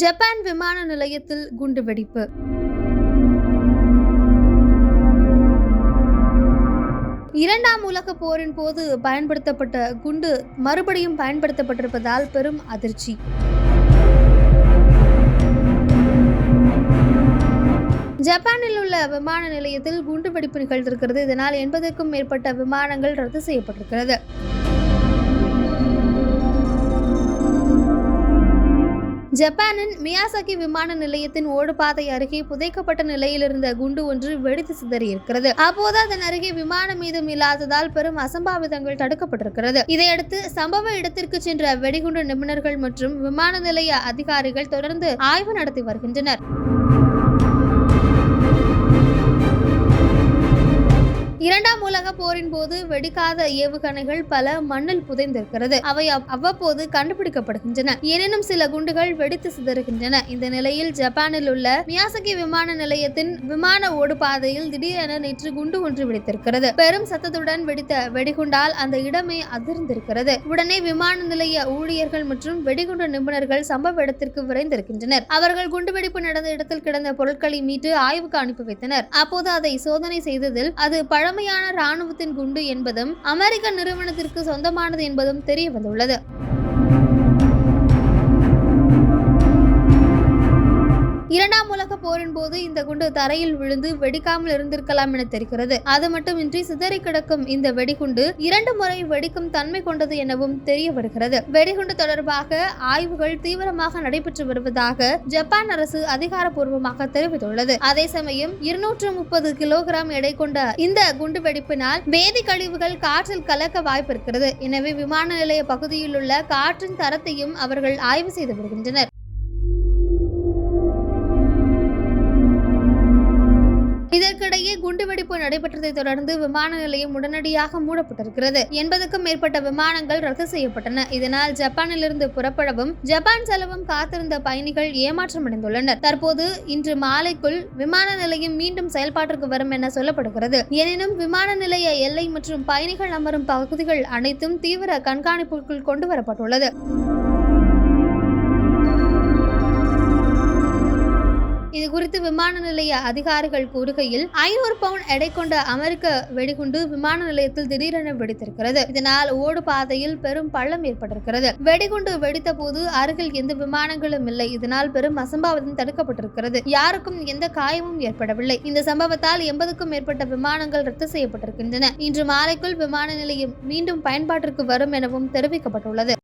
Japan விமான நிலையத்தில் குண்டுவெடிப்பு இரண்டாம் உலகப் போரின் போது பயன்படுத்தப்பட்ட குண்டு மறுபடியும் பயன்படுத்தப்பட்டிருப்பதால் பெரும் அதிர்ச்சி. ஜப்பானில் உள்ள விமான நிலையத்தில் குண்டுவெடிப்பு நிகழ்ந்திருக்கிறது. இதனால் எண்பதுக்கும் மேற்பட்ட விமானங்கள் ரத்து செய்யப்பட்டிருக்கிறது. ஜப்பானின் மியாசகி விமான நிலையத்தின் ஓடுபாதை அருகே புதைக்கப்பட்ட நிலையில் இருந்த குண்டு ஒன்று வெடித்து சிதறியிருக்கிறது. அப்போது அதன் அருகே விமானம் மீதும் இல்லாததால் பெரும் அசம்பாவிதங்கள் தடுக்கப்பட்டிருக்கிறது. இதையடுத்து சம்பவ இடத்திற்கு சென்ற வெடிகுண்டு நிபுணர்கள் மற்றும் விமான நிலைய அதிகாரிகள் தொடர்ந்து ஆய்வு நடத்தி வருகின்றனர். இரண்டாம் உலக போரின் போது வெடிக்காத ஏவுகணைகள் பல மண்ணில் புதைந்திருக்கிறது. அவை அவ்வப்போது கண்டுபிடிக்கப்படுகின்றன. எனினும் சில குண்டுகள் வெடித்து சிதறுகின்றன. இந்த நிலையில் ஜப்பானில் உள்ள மியாசகி விமான நிலையத்தின் விமான ஓடுபாதையில் திடீரென நேற்று குண்டு ஒன்று வெடித்திருக்கிறது. பெரும் சத்தத்துடன் வெடித்த வெடிகுண்டால் அந்த இடமே அதிர்ந்திருக்கிறது. உடனே விமான நிலைய ஊழியர்கள் மற்றும் வெடிகுண்டு நிபுணர்கள் சம்பவ இடத்திற்கு விரைந்திருக்கின்றனர். அவர்கள் குண்டுவெடிப்பு நடந்த இடத்தில் கிடந்த பொருட்களை மீட்டு ஆய்வுக்கு அனுப்பி வைத்தனர். அப்போது அதை சோதனை செய்ததில் அது பழம் பழமையான ராணுவத்தின் குண்டு என்பதும் அமெரிக்க நிறுவனத்திற்கு சொந்தமானது என்பதும் தெரிய வந்துள்ளது. இரண்டாம் உலக போரின் போது இந்த குண்டு தரையில் விழுந்து வெடிக்காமல் இருந்திருக்கலாம் என தெரிகிறது. அது மட்டுமின்றி சிதறி கிடக்கும் இந்த வெடிகுண்டு இரண்டு முறை வெடிக்கும் தன்மை கொண்டது எனவும் தெரிய வருகிறது வெடிகுண்டு தொடர்பாக ஆய்வுகள் தீவிரமாக நடைபெற்று வருவதாக ஜப்பான் அரசு அதிகாரப்பூர்வமாக தெரிவித்துள்ளது. அதே சமயம் இருநூற்று முப்பது கிலோகிராம் எடை கொண்ட இந்த குண்டு வெடிப்பினால் வேதி கழிவுகள் காற்றில் கலக்க வாய்ப்பு இருக்கிறது எனவே விமான நிலைய பகுதியில் உள்ள காற்றின் தரத்தையும் அவர்கள் ஆய்வு செய்து வருகின்றனர். இதற்கிடையே குண்டுவெடிப்பு நடைபெற்றதை தொடர்ந்து விமான நிலையம் உடனடியாக மூடப்பட்டிருக்கிறது. எண்பதுக்கும் மேற்பட்ட விமானங்கள் ரத்து செய்யப்பட்டன. இதனால் ஜப்பானிலிருந்து புறப்படவும் ஜப்பான் செலவும் காத்திருந்த பயணிகள் ஏமாற்றமடைந்துள்ளனர். தற்போது இன்று மாலைக்குள் விமான நிலையம் மீண்டும் செயல்பாட்டிற்கு வரும் என சொல்லப்படுகிறது. எனினும் விமான நிலைய எல்லை மற்றும் பயணிகள் அமரும் பகுதிகள் அனைத்தும் தீவிர கண்காணிப்புக்குள் கொண்டு வரப்பட்டுள்ளது குறித்து விமான நிலைய அதிகாரிகள் கூறுகையில் ஐநூறு பவுண்ட் எடை கொண்ட அமெரிக்க வெடிகுண்டு விமான நிலையத்தில் திடீரென வெடித்திருக்கிறது. இதனால் ஓடு பாதையில் பெரும் பள்ளம் ஏற்பட்டிருக்கிறது. வெடிகுண்டு வெடித்த போது அருகில் எந்த விமானங்களும் இல்லை. இதனால் பெரும் அசம்பாவிதம் தடுக்கப்பட்டிருக்கிறது. யாருக்கும் எந்த காயமும் ஏற்படவில்லை. இந்த சம்பவத்தால் எண்பதுக்கும் மேற்பட்ட விமானங்கள் ரத்து செய்யப்பட்டிருக்கின்றன. இன்று மாலைக்குள் விமான நிலையம் மீண்டும் பயன்பாட்டிற்கு வரும் எனவும் தெரிவிக்கப்பட்டுள்ளது.